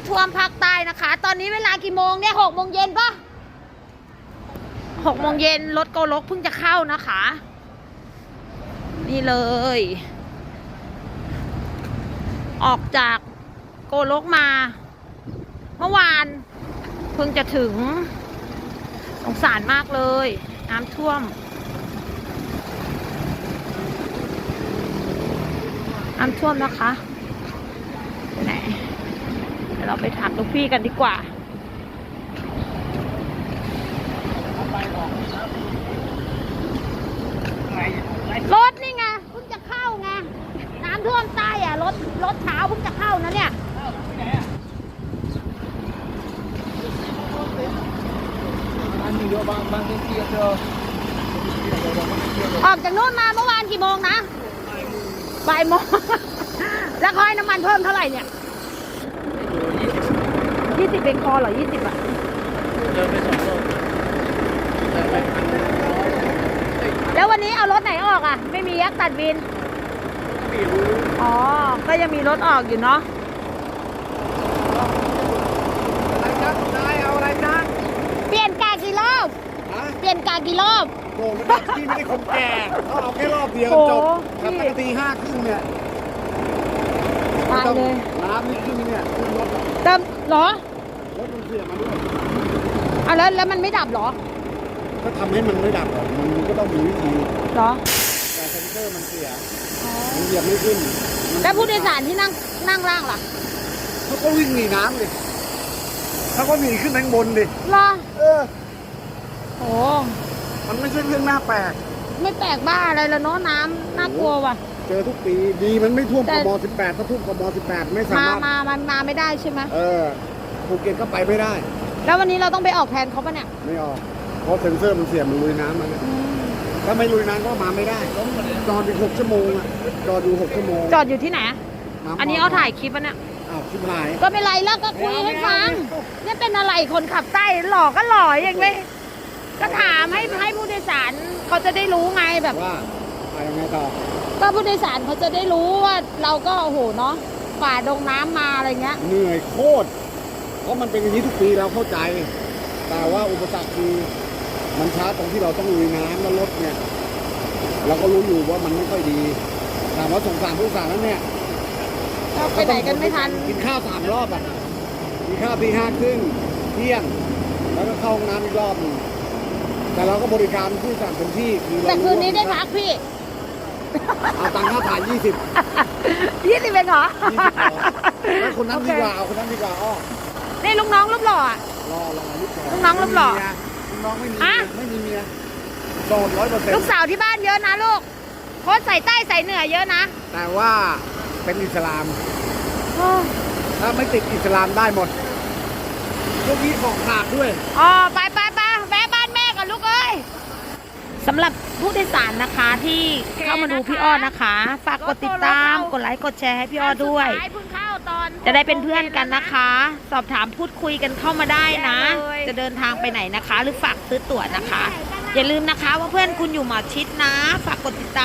ำท่วมภาคใต้นะคะ ตอนนี้เวลากี่โมงเนี่ยหกโมงเย็นปะหกโมงเย็นรถโกลกเพิ่งจะเข้านะคะ นี่เลย ออกจากโกลกมา เมื่อวานเพิ่งจะถึงสงสารมากเลย น้ำท่วม น้ำท่วมนะคะ ดี๋ยวเราไปถามลูกพี่กันดีกว่ารถนี่ไงเพิ่งจะเข้าไงน้ำท่วมใต้อะรถรถเช้าเพิ่งจะเข้านะเนี่ยออกจากนู่นมาเมื่อวานกี่โมงนะบ่ายโมงแล้วคอยน้ำมันเพิ่มเท่าไหร่เนี่ย สิบเป็นคอเหรอยี่สิบอะ Đưa về sổ rồi. Đưa về ăn. แล้ววันนี้เอารถไหนออกอะ ไม่มียักษ์ตัดวิน Biểu อ๋อ ก็ยังมีรถออกอยู่เนาะอะไรจ๊ะนายเอาอะไรจ๊ะเปลี่ยนกากี่รอบ ฮะเปลี่ยนกากี่รอบโอ้ไม่ได้พี่ไม่ได้คนแก่เขาเอาแค่รอบเดียวจบโอ้ขับพี่ตั้งตีห้าครึ่งเนี่ยตายเลย น้ำนี่ครึ่งเนี่ยขึ้นรถอะเติมเหรอ รถมันเสียมาด้วยอะแล้วแล้วมันไม่ดับเหรอก็ทำให้มันไม่ดับหรอกมันก็ต้องมีวิธีเหรอแต่เซนเซอร์มันเสียมันเหยียบไม่ขึ้นมันแล้วผู้โดยสารที่นั่งนั่งล่างล่ะเขาก็วิ่งหนีน้ำดิเขาก็หนีขึ้นทางบนดิเหรอเออโอ้มันไม่ใช่เรื่องน่าแปลกไม่แปลกบ้าอะไรแล้วเนาะน้ำน่ากลัวว่ะ เจอทุกปีดีมันไม่ท่วมแต่กม18ถ้าท่วมกม18 ไม่สาามมารถมา มันมาไม่ได้ใช่ไหมเออ ภูเก็ตก็ไปไม่ได้ แล้ววันนี้เราต้องไปออกแทนเขาปะเนี่ยไม่ออกเพราะเซ็นเซอร์มันเสียมันลุยน้ำมันยถ้าไม่ลุยน้ำก็มาไม่ได้จอดอีกหกชั่วโมงอะจอดอยู่หกชั่วโมงจอดอยู่ที่ไหนอะน้ำอันนี้เขาถ่ายคลิปปะเนี่ยอ้าวชิบหายก็ไม่ไรแล้วก็คุยให้ฟังเนี่ยเป็นอะไรคนขับใต้หล่อก็หล่ออย่างไม่ก็ถามให้ให้ผู้โดยสารเขาจะได้รู้ไงแบบว่าไปยังไงต่อก็ผู้โดยสารเขาจะได้รู้ว่าเราก็โอ้โหเนาะฝ่าดงน้ำมาอะไรเงี้ยเหนื่อยโคตร เพราะมันเป็นอย่างนี้ทุกปีเราเข้าใจ แต่ว่าอุปสรรคคือมันช้าตรงที่เราต้องลุยน้ำแล้วรถเนี่ยเราก็รู้อยู่ว่ามันไม่ค่อยดีถามว่าสงสารผู้โดยสารนั้นเนี่ยเราไปไหนกันไม่ทัน กินข้าวสามรอบอะกินข้าวตีห้าครึ่งเที่ยง แล้วก็เข้าห้องน้ำอีกรอบหนึงแต่เราก็บริการผู้โดยสารเต็มที่คือเราแต่คืนนี้ได้รู้ว่าพักพี่เอาตังค่าถ่ายยี่สิบยี่สิบเองเหรอยี่สิบแล้วคนนั้นดีกว่าเอาคนนั้นดีกว่าอ้อ นี่ลูกน้องรูปหล่ออะ รอรอลูกลูกน้องรูปหล่อลูกน้องไม่มีฮะเมียไม่มีเมียโสดร้อยเปอร์เซ็นลูกต์สาวที่บ้านเยอะนะลูกโคตรใส่ใต้ใส่เหนือเยอะนะแต่ว่าเป็นอิสลามถ้าไม่ติดอิสลามได้หมดพวกนี้ของขาดด้วย อ๋อไปไปไปแวะบ้านแม่ก่อนลูกเอ้ยสำหรับผู้โดยสารนะคะที่เข้ามาดูพี่อ้อนะคะ ฝากกดติดตามกดไลค์กดแชร์ให้พี่อ้อด้วย จะได้เป็นเพื่อนกันนะคะ สอบถามพูดคุยกันเข้ามาได้นะ จะเดินทางไปไหนนะคะ หรือฝากซื้อตั๋วนะคะ อย่าลืมนะคะว่าเพื่อนคุณอยู่หมอชิดนะ ฝากกดติดตาม